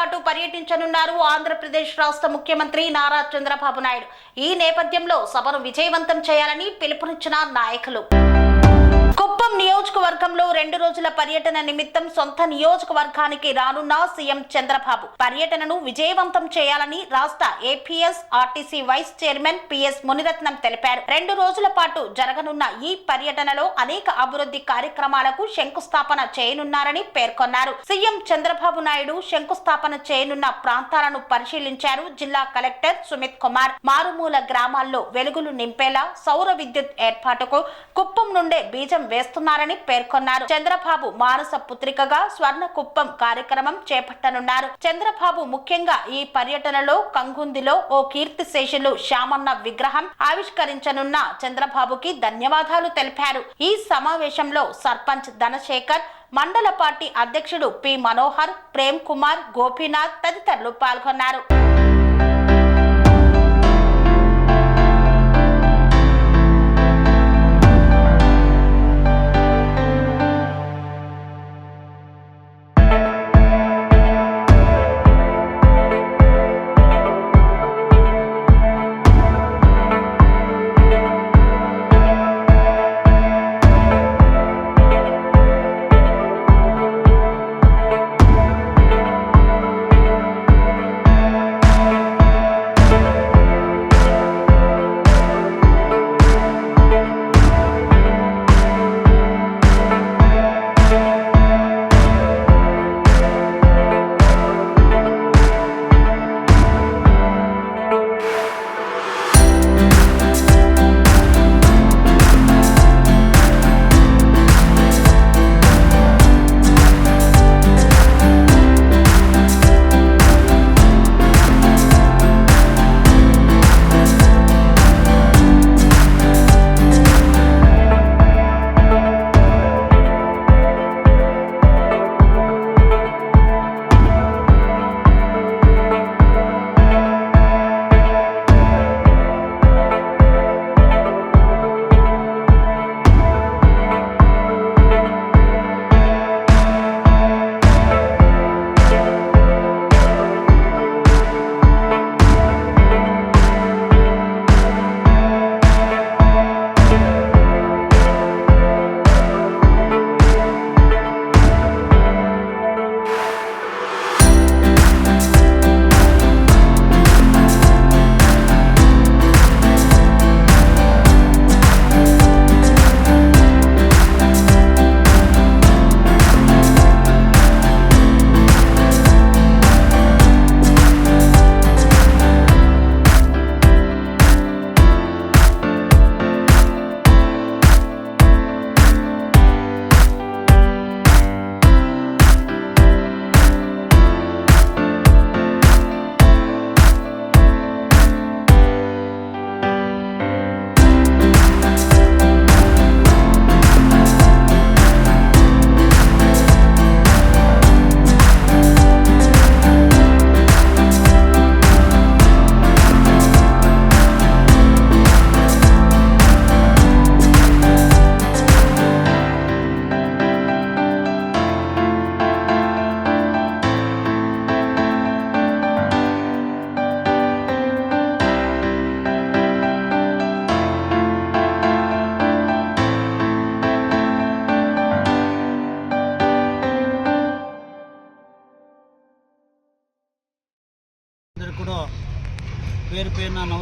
పాటు పర్యటించనున్నారు ఆంధ్రప్రదేశ్ రాష్ట్ర ముఖ్యమంత్రి నారా చంద్రబాబు నాయుడు. ఈ నేపథ్యంలో సభను విజయవంతం చేయాలని పిలుపునిచ్చిన నాయకులు. కుప్పం నియోజకవర్గంలో రెండు రోజుల పర్యటన నిమిత్తం సొంత నియోజకవర్గానికి రానున్న సీఎం చంద్రబాబు. పర్యటనను విజయవంతం చేయాలని రాష్ట్ర APS RTC vice chairman PS Munirathnam తెలిపారు. రెండు రోజుల పాటు జరగనున్న ఈ పర్యటనలో అనేక అభివృద్ధి కార్యక్రమాలకు శంకుస్థాపన చేయనున్నారని పేర్కొన్నారు. సీఎం చంద్రబాబు నాయుడు శంకుస్థాపన చేయనున్న ప్రాంతాలను పరిశీలించారు జిల్లా కలెక్టర్ సుమిత్ కుమార్. మారుమూల గ్రామాల్లో వెలుగులు నింపేలా సౌర విద్యుత్ ఏర్పాటుకు కుప్పం నుండే బీజం వేస్తున్నారని పేర్కొన్నారు. చంద్రబాబు మానస పుత్రికగా స్వర్ణ కుప్పం కార్యక్రమం చేపట్టనున్నారు. చంద్రబాబు ముఖ్యంగా ఈ పర్యటనలో కంగుందిలో ఓ కీర్తి శేషులు శ్యామన్న విగ్రహం ఆవిష్కరించనున్న చంద్రబాబుకి ధన్యవాదాలు తెలిపారు. ఈ సమావేశంలో సర్పంచ్ ధనశేఖర్ మండల పార్టీ అధ్యక్షుడు పి. మనోహర్ ప్రేమ్ కుమార్ గోపీనాథ్ తదితరులు పాల్గొన్నారు.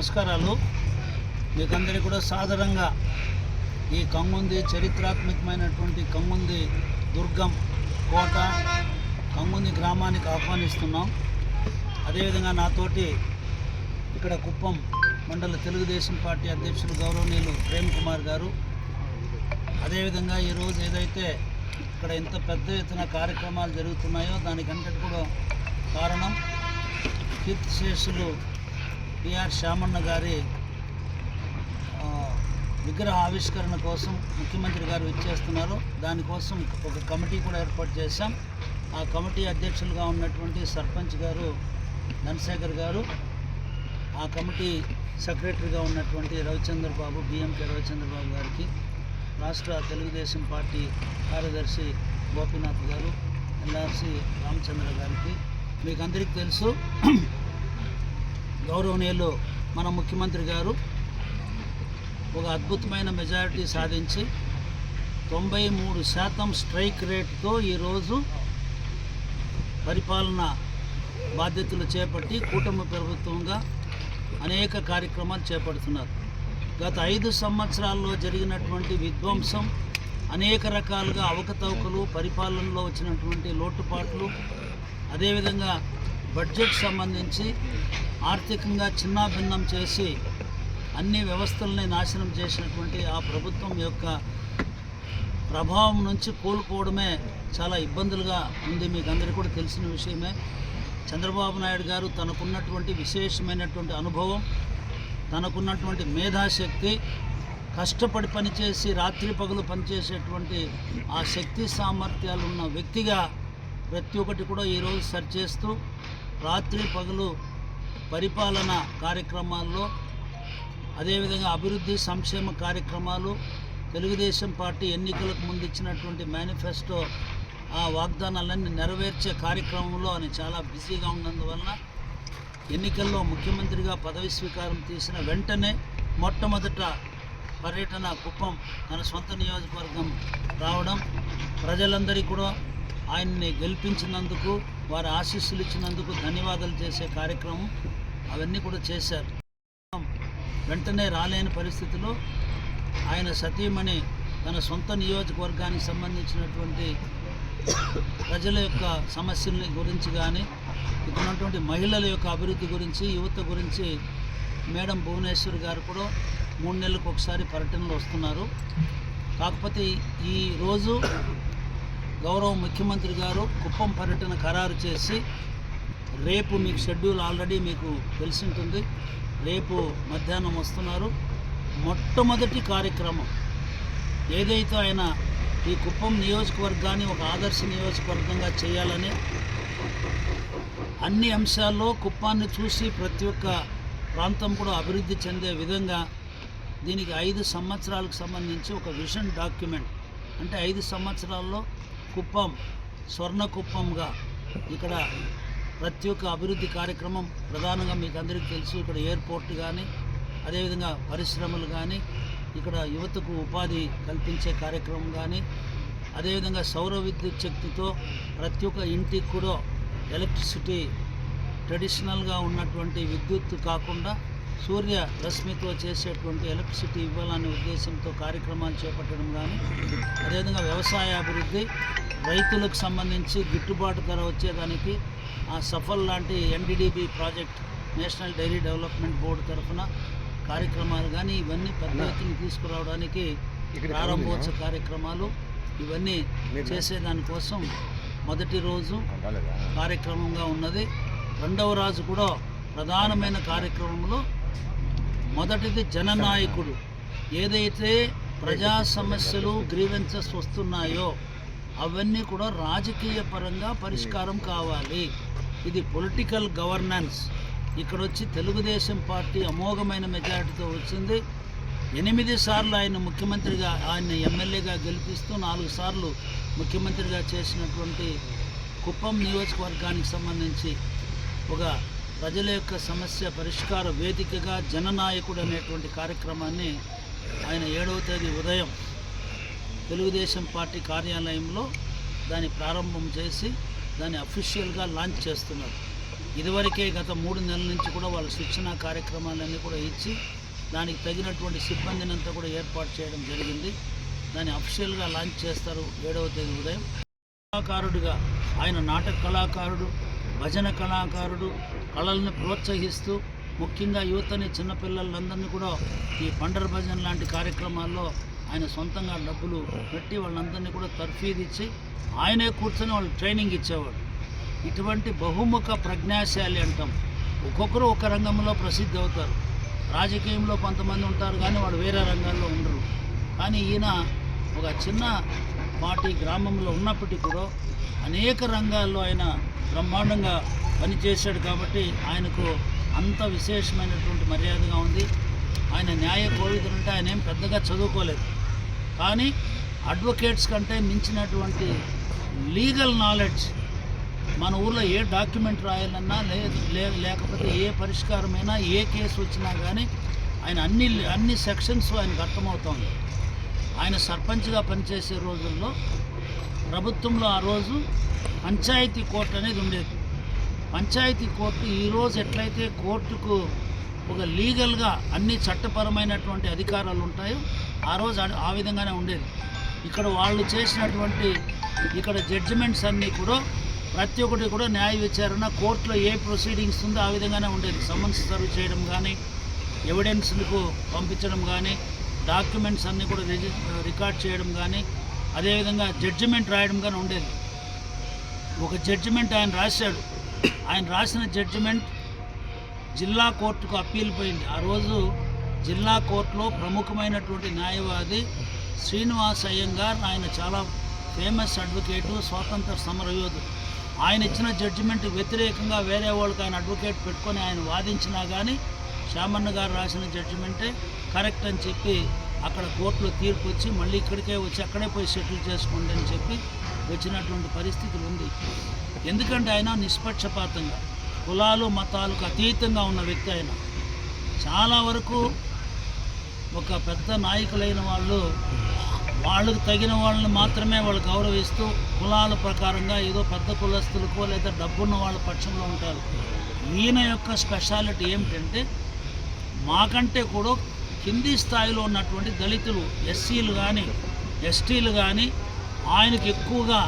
నమస్కారాలు. మీకందరికీ కూడా సాధారణంగా ఈ కంగుంది చరిత్రాత్మకమైనటువంటి కంగుంది దుర్గం కోట కంగుంది గ్రామానికి ఆహ్వానిస్తున్నాం. అదేవిధంగా నాతోటి ఇక్కడ కుప్పం మండల తెలుగుదేశం పార్టీ అధ్యక్షులు గౌరవనీయులు ప్రేమ్ కుమార్ గారు. అదేవిధంగా ఈరోజు ఏదైతే ఇక్కడ ఎంత పెద్ద ఎత్తున కార్యక్రమాలు జరుగుతున్నాయో దానికంటే కూడా కారణం కీర్తిశేషులు పిఆర్ శ్యామన్న గారి విగ్రహ ఆవిష్కరణ కోసం ముఖ్యమంత్రి గారు ఇచ్చేస్తున్నారు దానికోసం ఒక కమిటీ కూడా ఏర్పాటు చేశాం. ఆ కమిటీ అధ్యక్షులుగా ఉన్నటువంటి సర్పంచ్ గారు ధనశేఖర్ గారు ఆ కమిటీ సెక్రటరీగా ఉన్నటువంటి రవిచంద్ర బాబు బిఎంకే రవిచంద్ర బాబు గారికి రాష్ట్ర తెలుగుదేశం పార్టీ కార్యదర్శి గోపీనాథ్ గారు ఎల్ఆర్సి రామచంద్ర గారికి మీకు అందరికీ తెలుసు. గౌరవనీయులు మన ముఖ్యమంత్రి గారు ఒక అద్భుతమైన మెజారిటీ సాధించి తొంభై మూడు శాతం స్ట్రైక్ రేట్తో ఈరోజు పరిపాలన బాధ్యతలు చేపట్టి కూటమి ప్రభుత్వంగా అనేక కార్యక్రమాలు చేపడుతున్నారు. గత ఐదు సంవత్సరాల్లో జరిగినటువంటి విధ్వంసం అనేక రకాలుగా అవకతవకలు పరిపాలనలో వచ్చినటువంటి లోటుపాట్లు అదేవిధంగా బడ్జెట్ సంబంధించి ఆర్థికంగా చిన్నాభిన్నం చేసి అన్ని వ్యవస్థల్ని నాశనం చేసినటువంటి ఆ ప్రభుత్వం యొక్క ప్రభావం నుంచి కోలుకోవడమే చాలా ఇబ్బందులుగా ఉంది. మీకు అందరికీ కూడా తెలిసిన విషయమే. చంద్రబాబు నాయుడు గారు తనకున్నటువంటి విశేషమైనటువంటి అనుభవం తనకున్నటువంటి మేధాశక్తి కష్టపడి పనిచేసి రాత్రి పగలు పనిచేసేటువంటి ఆ శక్తి సామర్థ్యాలు ఉన్న వ్యక్తిగా ప్రతి ఒక్కటి కూడా ఈరోజు సెర్చ్ చేస్తూ రాత్రి పగలు పరిపాలన కార్యక్రమాల్లో అదేవిధంగా అభివృద్ధి సంక్షేమ కార్యక్రమాలు తెలుగుదేశం పార్టీ ఎన్నికలకు ముందు ఇచ్చినటువంటి మేనిఫెస్టో ఆ వాగ్దానాలన్నీ నెరవేర్చే కార్యక్రమంలో ఆయన చాలా బిజీగా ఉన్నందువలన ఎన్నికల్లో ముఖ్యమంత్రిగా పదవి స్వీకారం తీసిన వెంటనే మొట్టమొదట పర్యటన కుప్పం తన సొంత నియోజకవర్గం రావడం ప్రజలందరికీ కూడా ఆయన్ని గెలిపించినందుకు వారి ఆశీస్సులు ఇచ్చినందుకు ధన్యవాదాలు చేసే కార్యక్రమం అవన్నీ కూడా చేశారు. వెంటనే రాలేని పరిస్థితిలో ఆయన సతీమణి తన సొంత నియోజకవర్గానికి సంబంధించినటువంటి ప్రజల యొక్క సమస్యల గురించి కానీ ఇక్కడ ఉన్నటువంటి మహిళల యొక్క అభివృద్ధి గురించి యువత గురించి మేడం భువనేశ్వర్ గారు కూడా మూడు నెలలకు ఒకసారి పర్యటనలు వస్తున్నారు. కాకపోతే ఈ రోజు గౌరవ ముఖ్యమంత్రి గారు కుప్పం పర్యటన ఖరారు చేసి రేపు మీకు షెడ్యూల్ ఆల్రెడీ మీకు తెలిసి ఉంటుంది రేపు మధ్యాహ్నం వస్తున్నారు. మొట్టమొదటి కార్యక్రమం ఏదైతే ఆయన ఈ కుప్పం నియోజకవర్గాన్ని ఒక ఆదర్శ నియోజకవర్గంగా చేయాలని అన్ని అంశాల్లో కుప్పాన్ని చూసి ప్రతి ఒక్క ప్రాంతం కూడా అభివృద్ధి చెందే విధంగా దీనికి ఐదు సంవత్సరాలకు సంబంధించి ఒక విజన్ డాక్యుమెంట్. అంటే ఐదు సంవత్సరాల్లో కుప్పం స్వర్ణ కుప్పంగా ఇక్కడ ప్రతి ఒక్క అభివృద్ధి కార్యక్రమం ప్రధానంగా మీకు అందరికీ తెలుసు. ఇక్కడ ఎయిర్పోర్ట్ కానీ అదేవిధంగా పరిశ్రమలు కానీ ఇక్కడ యువతకు ఉపాధి కల్పించే కార్యక్రమం కానీ అదేవిధంగా సౌర విద్యుత్ శక్తితో ప్రతి ఒక్క ఇంటికి కూడా ఎలక్ట్రిసిటీ ట్రెడిషనల్గా ఉన్నటువంటి విద్యుత్ కాకుండా సూర్య రశ్మితో చేసేటువంటి ఎలక్ట్రిసిటీ ఇవ్వాలనే ఉద్దేశంతో కార్యక్రమాలు చేపట్టడం కానీ అదేవిధంగా వ్యవసాయ అభివృద్ధి రైతులకు సంబంధించి గిట్టుబాటు ధర వచ్చేదానికి ఆ సఫల్ లాంటి NDDB project national dairy development board తరఫున కార్యక్రమాలు కానీ ఇవన్నీ పెద్ద ఎత్తున తీసుకురావడానికి ప్రారంభోత్సవ కార్యక్రమాలు ఇవన్నీ చేసేదానికోసం మొదటి రోజు కార్యక్రమంగా ఉన్నది. రెండవ రోజు కూడా ప్రధానమైన కార్యక్రమంలో మొదటిది జననాయకుడు. ఏదైతే ప్రజా సమస్యలు గ్రీవెన్సెస్ వస్తున్నాయో అవన్నీ కూడా రాజకీయ పరంగా పరిష్కారం కావాలి. ఇది పొలిటికల్ గవర్నెన్స్. ఇక్కడ వచ్చి తెలుగుదేశం పార్టీ అమోఘమైన మెజారిటీతో వచ్చింది. ఎనిమిది సార్లు ఆయన ముఖ్యమంత్రిగా ఆయన ఎమ్మెల్యేగా గెలిపిస్తూ నాలుగు సార్లు ముఖ్యమంత్రిగా చేసినటువంటి కుప్పం నియోజకవర్గానికి సంబంధించి ఒక ప్రజల యొక్క సమస్య పరిష్కార వేదికగా జననాయకుడు అనేటువంటి కార్యక్రమాన్ని ఆయన ఏడవ తేదీ ఉదయం తెలుగుదేశం పార్టీ కార్యాలయంలో దాన్ని ప్రారంభం చేసి దాన్ని అఫీషియల్గా లాంచ్ చేస్తున్నారు. ఇదివరకే గత మూడు నెలల నుంచి కూడా వాళ్ళ శిక్షణ కార్యక్రమాలన్నీ కూడా ఇచ్చి దానికి తగినటువంటి సిబ్బందిని అంతా కూడా ఏర్పాటు చేయడం జరిగింది. దాన్ని అఫీషియల్గా లాంచ్ చేస్తారు ఏడవ తేదీ ఉదయం. కళాకారుడిగా ఆయన నాటక కళాకారుడు భజన కళాకారుడు కళల్ని ప్రోత్సహిస్తూ ముఖ్యంగా యువతని చిన్నపిల్లలందరినీ కూడా ఈ పండర్ భజన్ లాంటి కార్యక్రమాల్లో ఆయన సొంతంగా డబ్బులు పెట్టి వాళ్ళందరినీ కూడా తర్ఫీదు ఇచ్చి ఆయనే కూర్చొని వాళ్ళు ట్రైనింగ్ ఇచ్చేవాడు. ఇటువంటి బహుముఖ ప్రజ్ఞాశాలి అంటాం. ఒక్కొక్కరు ఒక రంగంలో ప్రసిద్ధి అవుతారు. రాజకీయంలో కొంతమంది ఉంటారు కానీ వాడు వేరే రంగాల్లో ఉండరు. కానీ ఈయన ఒక చిన్న పార్టీ గ్రామంలో ఉన్నప్పటికీ కూడా అనేక రంగాల్లో ఆయన బ్రహ్మాండంగా పనిచేశాడు కాబట్టి ఆయనకు అంత విశేషమైనటువంటి మర్యాదగా ఉంది. ఆయన న్యాయ కోవిదులు అంటే ఆయన ఏం పెద్దగా చదువుకోలేదు. కానీ అడ్వకేట్స్ కంటే మించినటువంటి లీగల్ నాలెడ్జ్ మన ఊర్లో ఏ డాక్యుమెంట్ రాయాలన్నా లేదు లే- లేకపోతే ఏ పరిష్కారమైనా ఏ కేసు వచ్చినా కానీ ఆయన అన్ని అన్ని సెక్షన్స్ ఆయనకు అర్థమవుతోంది. ఆయన సర్పంచ్గా పనిచేసే రోజుల్లో ప్రభుత్వంలో ఆ రోజు పంచాయతీ కోర్టు అనేది ఉండేది. పంచాయతీ కోర్టు ఈరోజు ఎట్లయితే కోర్టుకు ఒక లీగల్గా అన్ని చట్టపరమైనటువంటి అధికారాలు ఉంటాయో ఆ రోజు ఆ- విధంగానే ఉండేది. ఇక్కడ వాళ్ళు చేసినటువంటి ఇక్కడ జడ్జిమెంట్స్ అన్నీ కూడా ప్రతి ఒక్కటి కూడా న్యాయ విచారణ కోర్టులో ఏ ప్రొసీడింగ్స్ ఉందో ఆ విధంగానే ఉండేది. సమన్స్ సర్వ్ చేయడం కానీ ఎవిడెన్స్లకు పంపించడం కానీ డాక్యుమెంట్స్ అన్నీ కూడా రిజి రికార్డ్ చేయడం కానీ అదేవిధంగా జడ్జిమెంట్ రాయడం కానీ ఉండేది. ఒక జడ్జిమెంట్ ఆయన రాశాడు. ఆయన రాసిన జడ్జిమెంట్ జిల్లా కోర్టుకు అప్పీల్ పోయింది. ఆ రోజు జిల్లా కోర్టులో ప్రముఖమైనటువంటి న్యాయవాది శ్రీనివాస్ అయ్యంగార్ ఆయన చాలా ఫేమస్ అడ్వకేటు స్వాతంత్ర సమరయోధుడు ఆయన ఇచ్చిన జడ్జిమెంట్ వ్యతిరేకంగా వేరే వాళ్ళకి ఆయన అడ్వకేట్ పెట్టుకొని ఆయన వాదించినా కానీ శామన్న గారు రాసిన జడ్జిమెంటే కరెక్ట్ అని చెప్పి అక్కడ కోర్టులో తీర్పు వచ్చి మళ్ళీ ఇక్కడికే వచ్చి అక్కడే పోయి సెటిల్ చేసుకోండి అని చెప్పి వచ్చినటువంటి పరిస్థితులు ఉంది. ఎందుకంటే ఆయన నిష్పక్షపాతంగా కులాలు మతాలకు అతీతంగా ఉన్న వ్యక్తి ఆయన. చాలా వరకు ఒక పెద్ద నాయకులైన వాళ్ళు వాళ్ళకు తగిన వాళ్ళని మాత్రమే వాళ్ళు గౌరవిస్తూ కులాల ప్రకారంగా ఏదో పెద్ద కులస్తులకో లేదా డబ్బున్న వాళ్ళ పక్షంలో ఉంటారు. ఈయన యొక్క స్పెషాలిటీ ఏమిటంటే మాకంటే కూడా కింది స్థాయిలో ఉన్నటువంటి దళితులు ఎస్సీలు కానీ ఎస్టీలు కానీ ఆయనకు ఎక్కువగా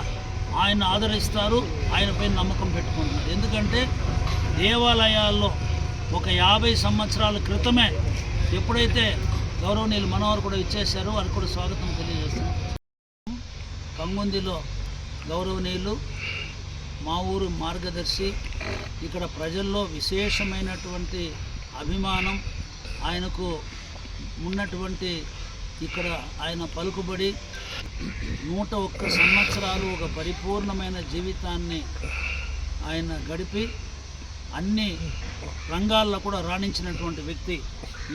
ఆయన ఆదరిస్తారు ఆయనపై నమ్మకం పెట్టుకుంటున్నారు. ఎందుకంటే దేవాలయాల్లో ఒక యాభై సంవత్సరాల క్రితమే ఎప్పుడైతే గౌరవనీయులు మనోహర్ కూడా ఇచ్చేశారో వారికి కూడా స్వాగతం తెలియజేస్తున్నాం. కంగుందిలో గౌరవనీయులు మా ఊరు మార్గదర్శి ఇక్కడ ప్రజల్లో విశేషమైనటువంటి అభిమానం ఆయనకు ఉన్నటువంటి ఇక్కడ ఆయన పలుకుబడి నూట ఒక్క సంవత్సరాలు ఒక పరిపూర్ణమైన జీవితాన్ని ఆయన గడిపి అన్ని రంగాల్లో కూడా రాణించినటువంటి వ్యక్తి.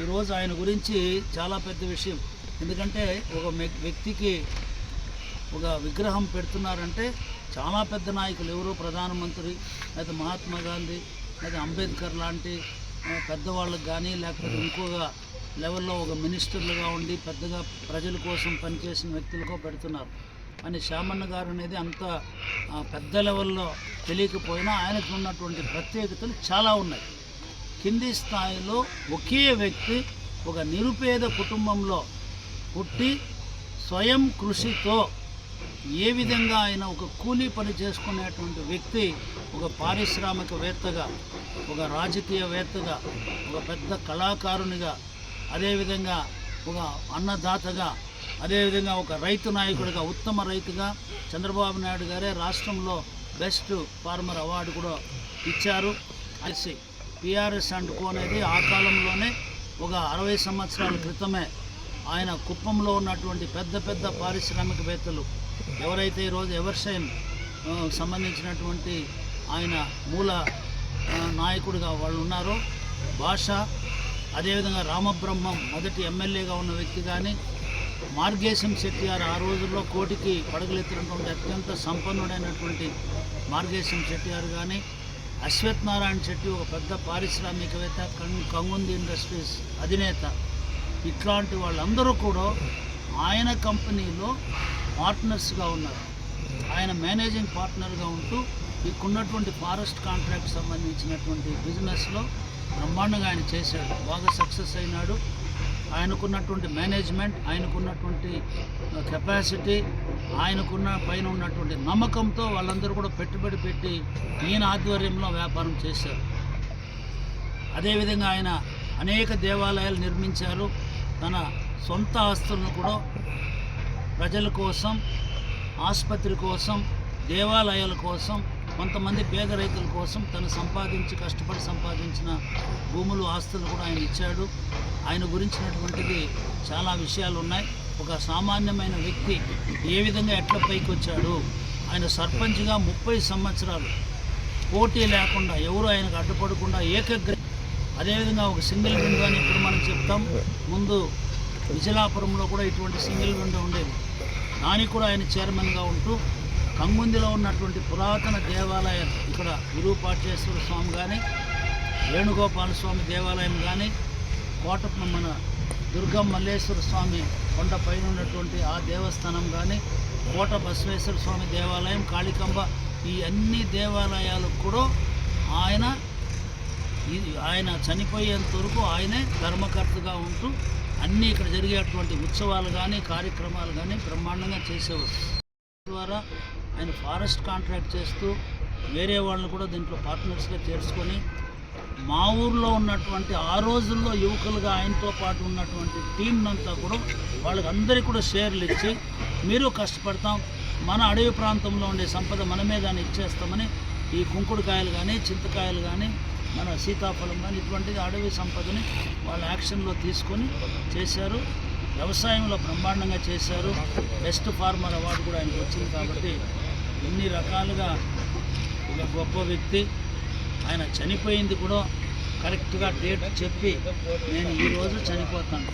ఈరోజు ఆయన గురించి చాలా పెద్ద విషయం. ఎందుకంటే ఒక మె- వ్యక్తికి ఒక విగ్రహం పెడుతున్నారంటే చాలా పెద్ద నాయకులు ఎవరు? ప్రధానమంత్రి లేదా మహాత్మా గాంధీ లేదా అంబేద్కర్ లాంటి పెద్దవాళ్ళకి కానీ లేకపోతే ఇంకోగా లెవెల్లో ఒక మినిస్టర్లుగా ఉండి పెద్దగా ప్రజల కోసం పనిచేసిన వ్యక్తులకో పెడుతున్నారు. అని శామన్న గారు అనేది అంత పెద్ద లెవెల్లో తెలియకపోయినా ఆయనకు ఉన్నటువంటి ప్రత్యేకతలు చాలా ఉన్నాయి. కింది స్థాయిలో ఒకే వ్యక్తి ఒక నిరుపేద కుటుంబంలో పుట్టి స్వయం కృషితో ఏ విధంగా ఆయన ఒక కూలీ పని చేసుకునేటువంటి వ్యక్తి ఒక పారిశ్రామికవేత్తగా ఒక రాజకీయవేత్తగా ఒక పెద్ద కళాకారునిగా అదేవిధంగా ఒక అన్నదాతగా అదేవిధంగా ఒక రైతు నాయకుడిగా ఉత్తమ రైతుగా చంద్రబాబు నాయుడు గారే రాష్ట్రంలో బెస్ట్ ఫార్మర్ అవార్డు కూడా ఇచ్చారు. కలిసి పిఆర్ఎస్ అండ్ కో అనేది ఆ కాలంలోనే ఒక అరవై సంవత్సరాల క్రితమే ఆయన కుప్పంలో ఉన్నటువంటి పెద్ద పెద్ద పారిశ్రామికవేత్తలు ఎవరైతే ఈరోజు ఎవర్షైన్ సంబంధించినటువంటి ఆయన మూల నాయకుడిగా వాళ్ళు ఉన్నారో భాష అదేవిధంగా రామబ్రహ్మం మొదటి ఎమ్మెల్యేగా ఉన్న వ్యక్తి కానీ మార్గేశం శెట్టిగారు ఆ రోజుల్లో కోటికి పడగలెత్తినటువంటి అత్యంత సంపన్నుడైనటువంటి మార్గేశం శెట్టిగారు కానీ అశ్వత్ నారాయణ శెట్టి ఒక పెద్ద పారిశ్రామికవేత్త కం- కంగుంది ఇండస్ట్రీస్ అధినేత. ఇట్లాంటి వాళ్ళందరూ కూడా ఆయన కంపెనీలో పార్ట్నర్స్గా ఉన్నారు. ఆయన మేనేజింగ్ పార్ట్నర్గా ఉంటూ ఇక్కడున్నటువంటి ఫారెస్ట్ కాంట్రాక్ట్ సంబంధించినటువంటి బిజినెస్లో బ్రహ్మాండంగా ఆయన చేశాడు. బాగా సక్సెస్ అయినాడు. ఆయనకున్నటువంటి మేనేజ్మెంట్ ఆయనకున్నటువంటి కెపాసిటీ ఆయనకున్న పైన ఉన్నటువంటి నమ్మకంతో వాళ్ళందరూ కూడా పెట్టుబడి పెట్టి ఈయన ఆధ్వర్యంలో వ్యాపారం చేశారు. అదేవిధంగా ఆయన అనేక దేవాలయాలు నిర్మించారు. తన సొంత ఆస్తులను కూడా ప్రజల కోసం ఆసుపత్రి కోసం దేవాలయాల కోసం కొంతమంది పేద రైతుల కోసం తను సంపాదించి కష్టపడి సంపాదించిన భూములు ఆస్తులు కూడా ఆయన ఇచ్చాడు. ఆయన గురించినటువంటిది చాలా విషయాలు ఉన్నాయి. ఒక సామాన్యమైన వ్యక్తి ఏ విధంగా ఎట్ల పైకి వచ్చాడు? ఆయన సర్పంచ్గా ముప్పై సంవత్సరాలు పోటీ లేకుండా ఎవరు ఆయనకు అడ్డుపడకుండా ఏకగ్ర అదేవిధంగా ఒక సింగిల్ విండో అని ఇప్పుడు మనం చెప్తాం. ముందు విజలాపురంలో కూడా ఇటువంటి సింగిల్ విండో ఉండేది. దానికి కూడా ఆయన చైర్మన్గా ఉంటూ కంగుందిలో ఉన్నటువంటి పురాతన దేవాలయం ఇక్కడ విరూపాక్షేశ్వర స్వామి కానీ వేణుగోపాల స్వామి దేవాలయం కానీ కోట మన దుర్గా మల్లేశ్వర స్వామి కొండ పైన ఉన్నటువంటి ఆ దేవస్థానం కానీ కోట బసవేశ్వర స్వామి దేవాలయం కాళికంబ ఈ అన్ని దేవాలయాలకు కూడా ఆయన ఆయన చనిపోయేంత వరకు ఆయనే ధర్మకర్తగా ఉంటూ అన్నీ ఇక్కడ జరిగేటువంటి ఉత్సవాలు కానీ కార్యక్రమాలు కానీ బ్రహ్మాండంగా చేసేవారు. ద్వారా ఆయన ఫారెస్ట్ కాంట్రాక్ట్ చేస్తూ వేరే వాళ్ళని కూడా దీంట్లో పార్ట్నర్స్గా చేర్చుకొని మా ఊర్లో ఉన్నటువంటి ఆ రోజుల్లో యువకులుగా ఆయనతో పాటు ఉన్నటువంటి టీంనంతా కూడా వాళ్ళకి అందరికీ కూడా షేర్లు ఇచ్చి మీరు కష్టపడతాం. మన అడవి ప్రాంతంలో ఉండే సంపద మనమే దాన్ని ఇచ్చేస్తామని ఈ కుంకుడుకాయలు కానీ చింతకాయలు కానీ మన సీతాఫలం కానీ ఇటువంటిది అడవి సంపదని వాళ్ళ యాక్షన్లో తీసుకొని చేశారు. వ్యవసాయంలో బ్రహ్మాండంగా చేశారు. బెస్ట్ ఫార్మర్ అవార్డు కూడా ఆయనకు వచ్చింది కాబట్టి ఎన్ని రకాలుగా ఒక గొప్ప వ్యక్తి. ఆయన చనిపోయింది కూడా కరెక్ట్గా డేట్ చెప్పి నేను ఈరోజు చనిపోతాను.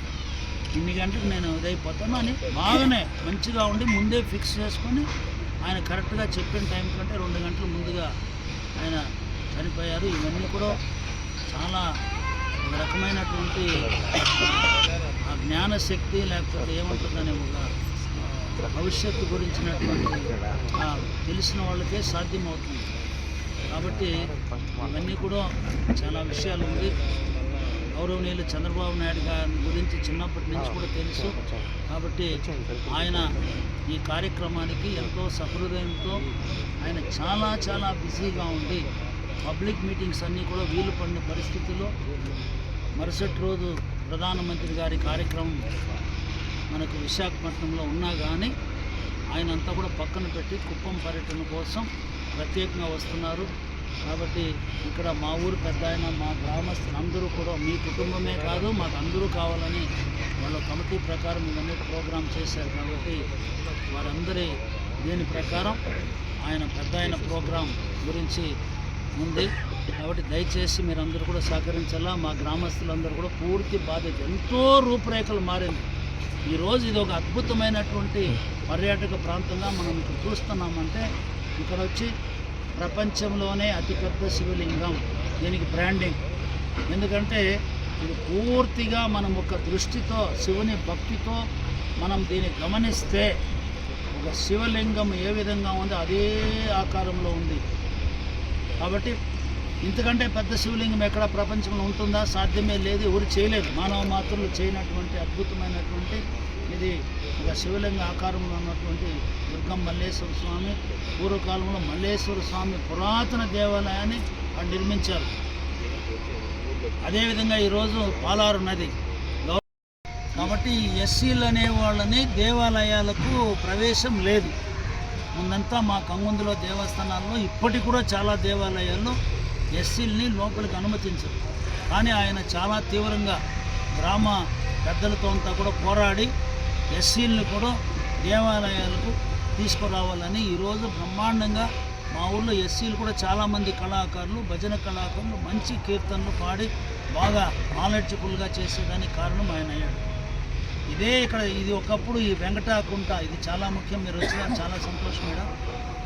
ఇన్ని గంటలకు నేను ఇదైపోతాను అని బాగానే మంచిగా ఉండి ముందే ఫిక్స్ చేసుకొని ఆయన కరెక్ట్గా చెప్పిన టైం కంటే రెండు గంటల ముందుగా ఆయన చనిపోయారు. ఇవన్నీ కూడా చాలా ఒక రకమైనటువంటి ఆ జ్ఞానశక్తి లేకపోతే ఏమంటుందనే ఒక భవిష్యత్తు గురించినటువంటి తెలిసిన వాళ్ళకే సాధ్యమవుతుంది. కాబట్టి ఇవన్నీ కూడా చాలా విషయాలు ఉంది. గౌరవనీయులు చంద్రబాబు నాయుడు గారి గురించి చిన్నప్పటి నుంచి కూడా తెలుసు. కాబట్టి ఆయన ఈ కార్యక్రమానికి ఎంతో సహృదయంతో ఆయన చాలా చాలా బిజీగా ఉండి పబ్లిక్ మీటింగ్స్ అన్నీ కూడా వీలు పడిన పరిస్థితుల్లో మరుసటి రోజు ప్రధానమంత్రి గారి కార్యక్రమం మనకు విశాఖపట్నంలో ఉన్నా కానీ ఆయన అంతా కూడా పక్కన పెట్టి కుప్పం పర్యటన కోసం ప్రత్యేకంగా వస్తున్నారు. కాబట్టి ఇక్కడ మా ఊరు పెద్ద ఆయన మా గ్రామస్తులు అందరూ కూడా మీ కుటుంబమే కాదు మాకు అందరూ కావాలని వాళ్ళ కమిటీ ప్రకారం ఇవన్నీ ప్రోగ్రామ్ చేశారు. కాబట్టి వారందరి దీని ప్రకారం ఆయన పెద్ద ఆయన ప్రోగ్రాం గురించి ఉంది. కాబట్టి దయచేసి మీరందరూ కూడా సహకరించాలా? మా గ్రామస్తులందరూ కూడా పూర్తి బాధ్యత ఎంతో రూపురేఖలు మారింది. ఈరోజు ఇది ఒక అద్భుతమైనటువంటి పర్యాటక ప్రాంతంగా మనం ఇక్కడ చూస్తున్నామంటే ఇక్కడ వచ్చి ప్రపంచంలోనే అతిపెద్ద శివలింగం దీనికి బ్రాండింగ్ ఎందుకంటే ఇది పూర్తిగా మనం ఒక దృష్టితో శివుని భక్తితో మనం దీన్ని గమనిస్తే ఒక శివలింగం ఏ విధంగా ఉందో అదే ఆకారంలో ఉంది. కాబట్టి ఇంతకంటే పెద్ద శివలింగం ఎక్కడ ప్రపంచంలో ఉంటుందా? సాధ్యమే లేదు. ఎవరు చేయలేదు. మానవ మాత్రులు చేయనటువంటి అద్భుతమైనటువంటి ఇది ఒక శివలింగ ఆకారంలో ఉన్నటువంటి దుర్గం మల్లేశ్వర స్వామి. పూర్వకాలంలో మల్లేశ్వర స్వామి పురాతన దేవాలయాన్ని వాళ్ళు నిర్మించారు. అదేవిధంగా ఈరోజు పాలారు నది. కాబట్టి ఎస్సీలు అనే వాళ్ళని దేవాలయాలకు ప్రవేశం లేదు. ముందంతా మా కంగుందులో దేవస్థానాల్లో ఇప్పటికి కూడా చాలా దేవాలయాల్లో ఎస్సీల్ని లోపలికి అనుమతించరు. కానీ ఆయన చాలా తీవ్రంగా గ్రామ పెద్దలతో అంతా కూడా పోరాడి ఎస్సీల్ని కూడా దేవాలయాలకు తీసుకురావాలని ఈరోజు బ్రహ్మాండంగా మా ఊళ్ళో ఎస్సీలు కూడా చాలామంది కళాకారులు భజన కళాకారులు మంచి కీర్తనలు పాడి బాగా నాలెడ్జబుల్గా చేసేదానికి కారణం ఆయన అయ్యాడు. ఇదే ఇక్కడ ఇది ఒకప్పుడు ఈ వెంకటాకుంట ఇది చాలా ముఖ్యం మీరు వచ్చిన చాలా సంతోషం మేడం.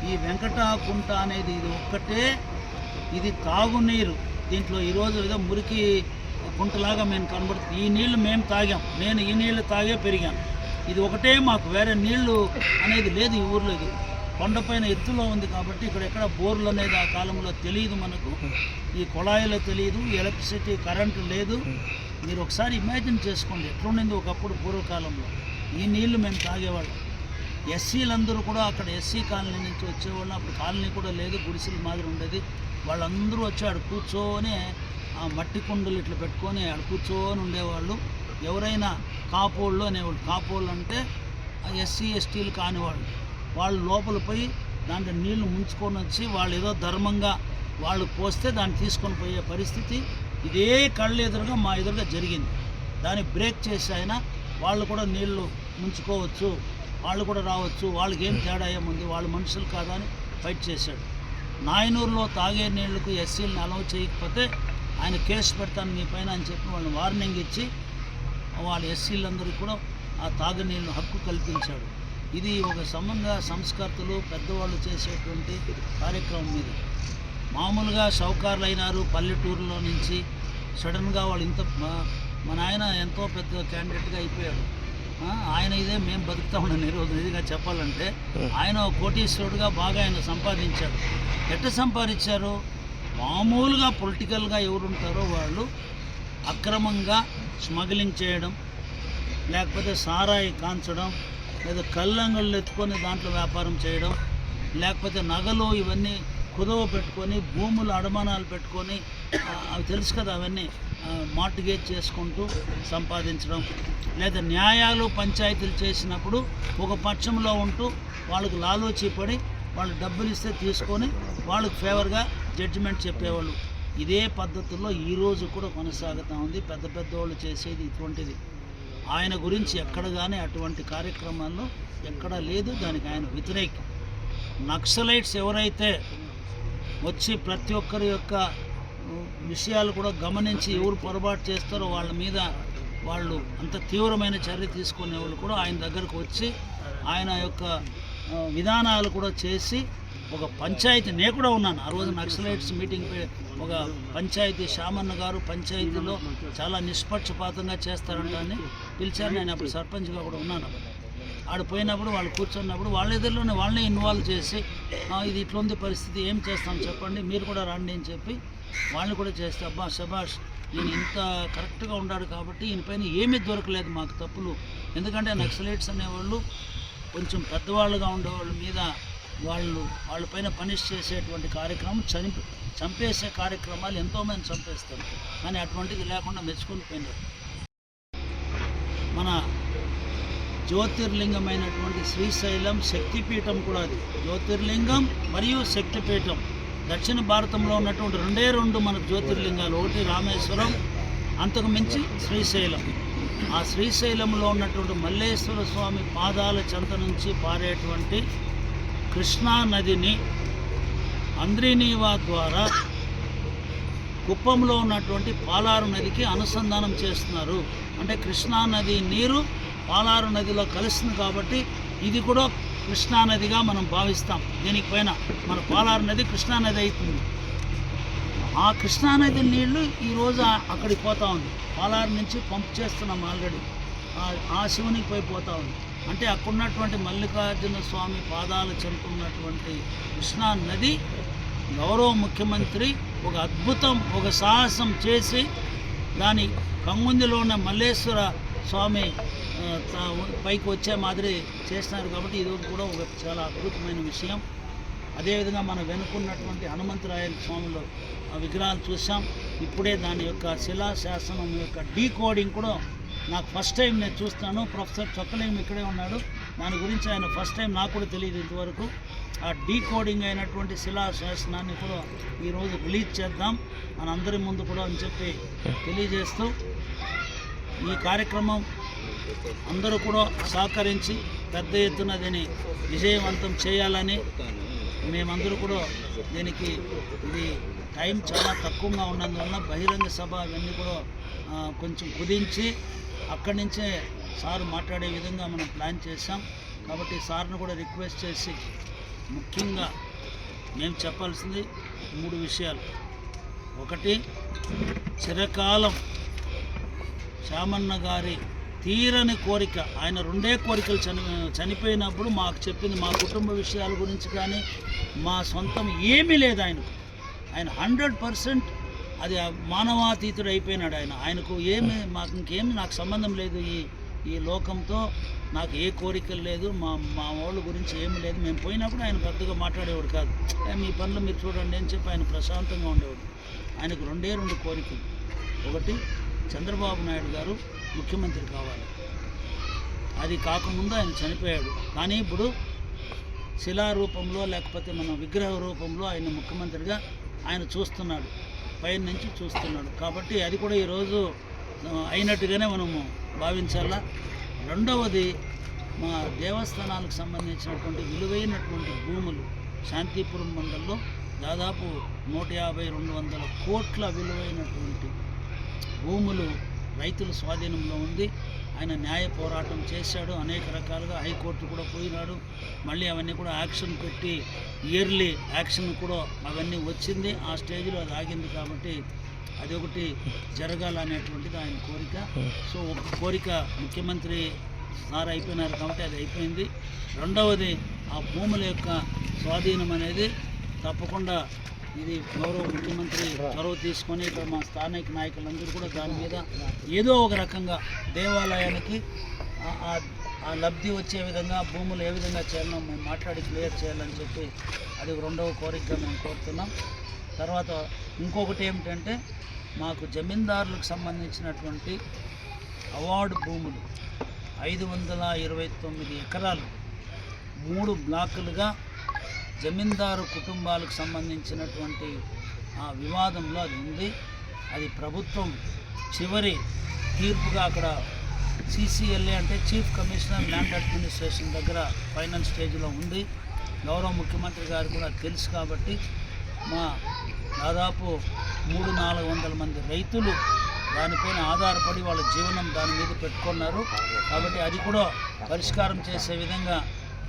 ఈ వెంకటాకుంట అనేది ఇది ఒక్కటే ఇది తాగునీరు దీంట్లో ఈరోజు ఏదో మురికి కుంటలాగా మేము కనబడుతుంది. ఈ నీళ్ళు మేము తాగాం. నేను ఈ నీళ్ళు తాగే పెరిగాను. ఇది ఒకటే మాకు. వేరే నీళ్ళు అనేది లేదు ఈ ఊర్లో. ఇది కొండపైన ఎత్తులో ఉంది కాబట్టి ఇక్కడ ఎక్కడ బోర్లు అనేది ఆ కాలంలో తెలియదు మనకు. ఈ కుళాయిలో తెలియదు. ఎలక్ట్రిసిటీ కరెంటు లేదు. మీరు ఒకసారి ఇమాజిన్ చేసుకోండి. ఎట్లుండింది ఒకప్పుడు పూర్వకాలంలో? ఈ నీళ్ళు మేము తాగేవాళ్ళం. ఎస్సీలందరూ కూడా అక్కడ ఎస్సీ కాలనీ నుంచి వచ్చేవాళ్ళు. అప్పుడు కాలనీ కూడా లేదు. గుడిసెల మాదిరి ఉండేది. వాళ్ళందరూ వచ్చి ఆడ కూర్చొని ఆ మట్టి కుండలు ఇట్లా పెట్టుకొని ఆడ కూర్చొని ఉండేవాళ్ళు. ఎవరైనా కాపోళ్ళు అనేవాళ్ళు. కాపోళ్ళు అంటే ఎస్సీ ఎస్టీలు కానివాళ్ళు వాళ్ళు. లోపల పోయి దాంట్లో నీళ్ళు ముంచుకొని వచ్చి వాళ్ళు ఏదో ధర్మంగా వాళ్ళు పోస్తే దాన్ని తీసుకొని పోయే పరిస్థితి ఇదే కళ్ళు ఎదురుగా మా ఎదురుగా జరిగింది. దాన్ని బ్రేక్ చేసి ఆయన వాళ్ళు కూడా నీళ్ళు ముంచుకోవచ్చు వాళ్ళు కూడా రావచ్చు వాళ్ళకి ఏం తేడా ఏముంది వాళ్ళు మనుషులు కాదా అని ఫైట్ చేశాడు. నాయనూరులో తాగే నీళ్ళకు ఎస్సీలను అలౌ చేయకపోతే ఆయన కేసు పెడతాను మీ పైన అని చెప్పి వాళ్ళని వార్నింగ్ ఇచ్చి వాళ్ళ ఎస్సీలందరికీ కూడా ఆ తాగునీళ్ళు హక్కు కల్పించాడు ఇది ఒక సంబంధ సంస్కర్తలు పెద్దవాళ్ళు చేసేటువంటి కార్యక్రమం ఇది. మామూలుగా సౌకారులు అయినారు పల్లెటూరులో నుంచి సడన్గా వాళ్ళు ఇంత మా- నాయన ఎంతో పెద్ద క్యాండిడేట్గా అయిపోయాడు. ఆయన ఇదే మేము బతుకుతా ఉన్నాం ఈరోజు నిజంగా చెప్పాలంటే ఆయన కోటీశ్వరుడుగా బాగా ఆయన సంపాదించాడు ఎట్ట సంపాదించారు? మామూలుగా పొలిటికల్గా ఎవరుంటారో వాళ్ళు అక్రమంగా స్మగ్లింగ్ చేయడం లేకపోతే సారాయి కాంచడం లేదా కళ్ళంగళ్ళు ఎత్తుకొని దాంట్లో వ్యాపారం చేయడం లేకపోతే నగలు ఇవన్నీ కుదవ పెట్టుకొని భూములు అడమానాలు పెట్టుకొని అవి తెలుసు కదా అవన్నీ. మార్టిగేజ్ చేసుకుంటూ సంపాదించడం. లేదా న్యాయాలు పంచాయతీలు చేసినప్పుడు ఒక పక్షంలో ఉంటూ వాళ్ళకు లాలోచి పడి వాళ్ళు డబ్బులు ఇస్తే తీసుకొని వాళ్ళకి ఫేవర్గా జడ్జిమెంట్ చెప్పేవాళ్ళు. ఇదే పద్ధతుల్లో ఈరోజు కూడా కొనసాగుతూ ఉంది. పెద్ద పెద్ద వాళ్ళు చేసేది ఇటువంటిది. ఆయన గురించి ఎక్కడ కానీ అటువంటి కార్యక్రమాల్లో ఎక్కడా లేదు. దానికి ఆయన వ్యతిరేకి. నక్సలైట్స్ ఎవరైతే వచ్చి ప్రతి ఒక్కరి యొక్క విషయాలు కూడా గమనించి ఎవరు పొరపాటు చేస్తారో వాళ్ళ మీద వాళ్ళు అంత తీవ్రమైన చర్య తీసుకునే వాళ్ళు కూడా ఆయన దగ్గరకు వచ్చి ఆయన యొక్క విధానాలు కూడా చేసి ఒక పంచాయతీ నేను కూడా ఉన్నాను. ఆ రోజు నక్సలైట్స్ మీటింగ్ ఒక పంచాయతీ శామన్న గారు పంచాయతీలో చాలా నిష్పక్షపాతంగా చేస్తారంట అని పిలిచారు. నేను అప్పుడు సర్పంచ్గా కూడా ఉన్నాను. ఆడ పోయినప్పుడు వాళ్ళు కూర్చున్నప్పుడు వాళ్ళ ఎదురులోనే వాళ్ళని ఇన్వాల్వ్ చేసి ఇది ఇట్లుంది పరిస్థితి ఏం చేస్తాం చెప్పండి మీరు కూడా రండి అని చెప్పి వాళ్ళని కూడా చేస్తే అబ్బా శబాష్ ఈయన ఇంత కరెక్ట్గా ఉన్నాడు కాబట్టి ఈయన పైన ఏమీ దొరకలేదు మాకు తప్పులు. ఎందుకంటే నక్సలైట్స్ అనేవాళ్ళు కొంచెం పెద్దవాళ్ళుగా ఉండేవాళ్ళ మీద వాళ్ళు వాళ్ళపైన పనిష్ చేసేటువంటి కార్యక్రమం చనిపి చంపేసే కార్యక్రమాలు ఎంతోమంది చంపేస్తారు. కానీ అటువంటిది లేకుండా మెచ్చుకొని పోయినారు. మన జ్యోతిర్లింగమైనటువంటి శ్రీశైలం శక్తిపీఠం కూడా అది. జ్యోతిర్లింగం మరియు శక్తిపీఠం. దక్షిణ భారతంలో ఉన్నటువంటి రెండే రెండు మన జ్యోతిర్లింగాలు. ఒకటి రామేశ్వరం అంతకు మించి శ్రీశైలం. ఆ శ్రీశైలంలో ఉన్నటువంటి మల్లేశ్వర స్వామి పాదాల చెంత నుంచి పారేటువంటి కృష్ణా నదిని అంద్రినీవా ద్వారా కుప్పంలో ఉన్నటువంటి పాలారు నదికి అనుసంధానం చేస్తున్నారు. అంటే కృష్ణా నది నీరు పాలారు నదిలో కలుస్తుంది కాబట్టి ఇది కూడా కృష్ణానదిగా మనం భావిస్తాం. దీనికి మన కోలారు నది కృష్ణానది అవుతుంది. ఆ కృష్ణానది నీళ్ళు ఈరోజు అక్కడికి పోతా ఉంది. కోలారు నుంచి పంప్ చేస్తున్నాం ఆల్రెడీ. ఆ- శివునికి పోయి పోతా ఉంది. అంటే అక్కడున్నటువంటి మల్లికార్జున స్వామి పాదాలు చెందుతున్నటువంటి కృష్ణా నది గౌరవ ముఖ్యమంత్రి ఒక అద్భుతం ఒక సాహసం చేసి దాని కంగుందిలో ఉన్న మల్లేశ్వర స్వామి పైకి వచ్చే మాదిరి చేస్తున్నారు కాబట్టి ఇది కూడా ఒక చాలా అద్భుతమైన విషయం. అదేవిధంగా మనం వెనుకున్నటువంటి హనుమంతరాయ స్వాములు ఆ విగ్రహాలు చూసాం ఇప్పుడే దాని యొక్క శిలా శాసనం యొక్క డీకోడింగ్ కూడా నాకు ఫస్ట్ టైం నేను చూస్తాను. ప్రొఫెసర్ చొక్కలేం ఇక్కడే ఉన్నాడు. దాని గురించి ఆయన ఫస్ట్ టైం నాకు కూడా తెలియదు ఇంతవరకు. ఆ డీకోడింగ్ అయినటువంటి శిలా శాసనాన్ని కూడా ఈరోజు రిలీజ్ చేద్దాం మన అందరి ముందు కూడా అని చెప్పి తెలియజేస్తూ ఈ కార్యక్రమం అందరూ కూడా సహకరించి పెద్ద ఎత్తున దీన్ని విజయవంతం చేయాలని మేమందరూ కూడా దీనికి ఇది టైం చాలా తక్కువగా ఉన్నందువల్ల బహిరంగ సభ అవన్నీ కూడా కొంచెం కుదించి అక్కడి నుంచే సార్ మాట్లాడే విధంగా మనం ప్లాన్ చేశాం. కాబట్టి సార్ను కూడా రిక్వెస్ట్ చేసి ముఖ్యంగా మేము చెప్పాల్సింది మూడు విషయాలు. ఒకటి చిరకాలం శామన్న గారి తీరని కోరిక. ఆయన రెండే కోరికలు చని చనిపోయినప్పుడు మాకు చెప్పింది మా కుటుంబ విషయాల గురించి కానీ మా సొంతం ఏమీ లేదు ఆయనకు. ఆయన హండ్రెడ్ పర్సెంట్ అది మానవాతీతుడు అయిపోయినాడు ఆయన. ఆయనకు ఏమి మాకు ఇంకేమి నాకు సంబంధం లేదు ఈ ఈ లోకంతో. నాకు ఏ కోరికలు లేదు మా మా వాళ్ళ గురించి ఏమి లేదు. మేము పోయినప్పుడు ఆయన పెద్దగా మాట్లాడేవాడు కాదు. మీ పనులు మీరు చూడండి అని చెప్పి ఆయన ప్రశాంతంగా ఉండేవాడు. ఆయనకు రెండే రెండు కోరికలు. ఒకటి చంద్రబాబు నాయుడు గారు ముఖ్యమంత్రి కావాలి. అది కాకముందు ఆయన చనిపోయాడు. కానీ ఇప్పుడు శిలా రూపంలో లేకపోతే మన విగ్రహ రూపంలో ఆయన ముఖ్యమంత్రిగా ఆయన చూస్తున్నాడు. పైన నుంచి చూస్తున్నాడు. కాబట్టి అది కూడా ఈరోజు అయినట్టుగానే మనము భావించాలా? రెండవది మా దేవస్థానాలకు సంబంధించినటువంటి విలువైనటువంటి భూములు శాంతిపురం మండలంలో దాదాపు నూట యాభై రెండు వందల కోట్ల విలువైనటువంటి భూములు రైతుల స్వాధీనంలో ఉంది. ఆయన న్యాయ పోరాటం చేశాడు. అనేక రకాలుగా హైకోర్టు కూడా పోయినాడు. మళ్ళీ అవన్నీ కూడా యాక్షన్ పెట్టి ఇయర్లీ యాక్షన్ కూడా అవన్నీ వచ్చింది. ఆ స్టేజ్లో అది ఆగింది కాబట్టి అది ఒకటి జరగాలనేటువంటిది ఆయన కోరిక. సో ఒక కోరిక ముఖ్యమంత్రి సార్ అయిపోయినారు కాబట్టి అది అయిపోయింది. రెండవది ఆ భూముల యొక్క స్వాధీనం అనేది తప్పకుండా ఇది గౌరవ ముఖ్యమంత్రి చొరవ తీసుకొని ఇక్కడ మా స్థానిక నాయకులందరూ కూడా దాని మీద ఏదో ఒక రకంగా దేవాలయానికి ఆ- ఆ- లబ్ధి వచ్చే విధంగా భూములు ఏ విధంగా చేయాలో మేము మాట్లాడి క్లియర్ చేయాలని చెప్పి అది రెండవ కోరికగా మేము కోరుతున్నాం. తర్వాత ఇంకొకటి ఏమిటంటే మాకు జమీందారులకు సంబంధించినటువంటి అవార్డు భూములు ఐదు వందల ఇరవై తొమ్మిది ఎకరాలు మూడు బ్లాకులుగా జమీందారు కుటుంబాలకు సంబంధించినటువంటి ఆ వివాదంలో అది ఉంది. అది ప్రభుత్వం చివరి తీర్పుగా అక్కడ సిసిఎల్ఏ అంటే చీఫ్ కమిషనర్ ల్యాండ్ అడ్మినిస్ట్రేషన్ దగ్గర ఫైనల్ స్టేజ్లో ఉంది. గౌరవ ముఖ్యమంత్రి గారు కూడా తెలుసు కాబట్టి మా దాదాపు మూడు నాలుగు వందల మంది రైతులు దానిపైన ఆధారపడి వాళ్ళ జీవనం దాని మీద పెట్టుకున్నారు. కాబట్టి అది కూడా పరిష్కారం చేసే విధంగా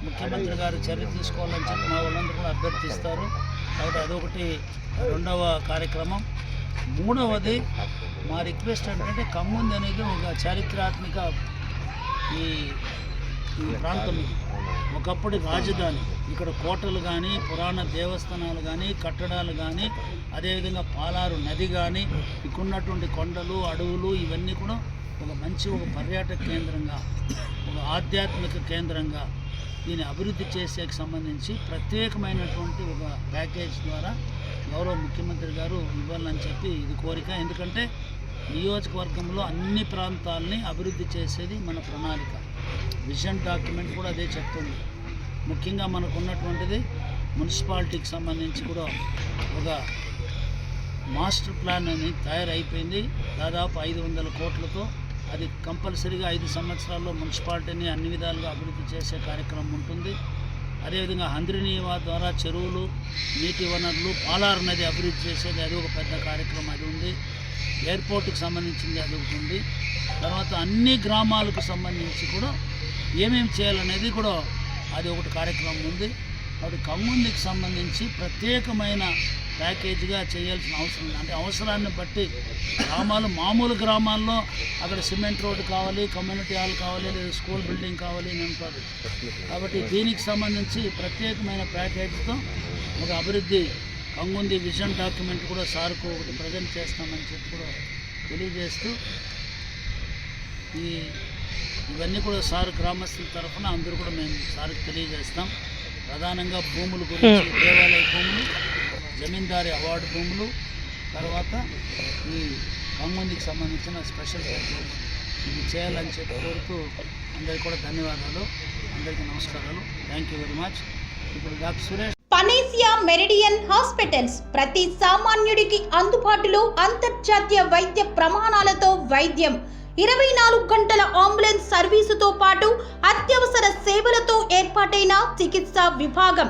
ముఖ్యమంత్రి గారు చర్య తీసుకోవాలని చెప్పి మా వాళ్ళందరూ కూడా అభ్యర్థిస్తారు. కాబట్టి అదొకటి రెండవ కార్యక్రమం. మూడవది మా రిక్వెస్ట్ ఏంటంటే కమ్ముంది అనేది ఒక చారిత్రాత్మక ఈ ఈ ప్రాంతం ఒకప్పుడు రాజధాని. ఇక్కడ కోటలు కానీ పురాణ దేవస్థానాలు కానీ కట్టడాలు కానీ అదేవిధంగా పాలారు నది కానీ ఇక్కడున్నటువంటి కొండలు అడవులు ఇవన్నీ కూడా ఒక మంచి ఒక పర్యాటక కేంద్రంగా ఒక ఆధ్యాత్మిక కేంద్రంగా దీన్ని అభివృద్ధి చేసేకి సంబంధించి ప్రత్యేకమైనటువంటి ఒక ప్యాకేజ్ ద్వారా గౌరవ ముఖ్యమంత్రి గారు ఇవ్వాలని చెప్పి ఇది కోరిక. ఎందుకంటే నియోజకవర్గంలో అన్ని ప్రాంతాలని అభివృద్ధి చేసేది మన ప్రణాళిక. విజన్ డాక్యుమెంట్ కూడా అదే చెప్తుంది. ముఖ్యంగా మనకు ఉన్నటువంటిది మున్సిపాలిటీకి సంబంధించి కూడా ఒక మాస్టర్ ప్లాన్ అని తయారైపోయింది. దాదాపు ఐదు వందల కోట్లతో అది కంపల్సరీగా ఐదు సంవత్సరాల్లో మున్సిపాలిటీని అన్ని విధాలుగా అభివృద్ధి చేసే కార్యక్రమం ఉంటుంది. అదేవిధంగా హంద్రినీవా ద్వారా చెరువులు నీటి వనరులు పాలారు నది అభివృద్ధి చేసేది అది ఒక పెద్ద కార్యక్రమం అది ఉంది. ఎయిర్పోర్ట్కి సంబంధించింది అది ఒకటి ఉంది. తర్వాత అన్ని గ్రామాలకు సంబంధించి కూడా ఏమేమి చేయాలనేది కూడా అది ఒకటి కార్యక్రమం ఉంది. కాబట్టి కమ్ముందికి సంబంధించి ప్రత్యేకమైన ప్యాకేజీగా చేయాల్సిన అవసరం ఉంది అంటే అవసరాన్ని బట్టి గ్రామాలు మామూలు గ్రామాల్లో అక్కడ సిమెంట్ రోడ్డు కావాలి కమ్యూనిటీ హాల్ కావాలి లేదా స్కూల్ బిల్డింగ్ కావాలి అని ఉంటుంది కాబట్టి దీనికి సంబంధించి ప్రత్యేకమైన ప్యాకేజీతో ఒక అభివృద్ధి కంగుంది విజన్ డాక్యుమెంట్ కూడా సార్కు ఒకటి ప్రజెంట్ చేస్తామని చెప్పి కూడా తెలియజేస్తూ ఈ ఇవన్నీ కూడా సార్ గ్రామస్తుల తరఫున అందరూ కూడా మేము సార్కి తెలియజేస్తాం. ప్రధానంగా భూముల గురించి దేవాలయ భూములు జమీందారీ అవార్డు భూములు తర్వాత ఈ కంగుందికి సంబంధించిన స్పెషల్ ప్యాకేజ్ ఇది చేయాలని చెప్పి కోరుతూ అందరికీ కూడా ధన్యవాదాలు అందరికీ నమస్కారాలు. థ్యాంక్ యూ వెరీ మచ్ ఇప్పుడు doctor Suresh. Panacea Meridian Hospitals ప్రతి సామాన్యుడికి అందుబాటులో అంతర్జాతీయ వైద్య ప్రమాణాలతో వైద్యం. ఇరవై నాలుగు గంటల అంబులెన్స్ సర్వీసుతో పాటు అత్యవసర సేవలతో ఏర్పాటైన చికిత్సా విభాగం.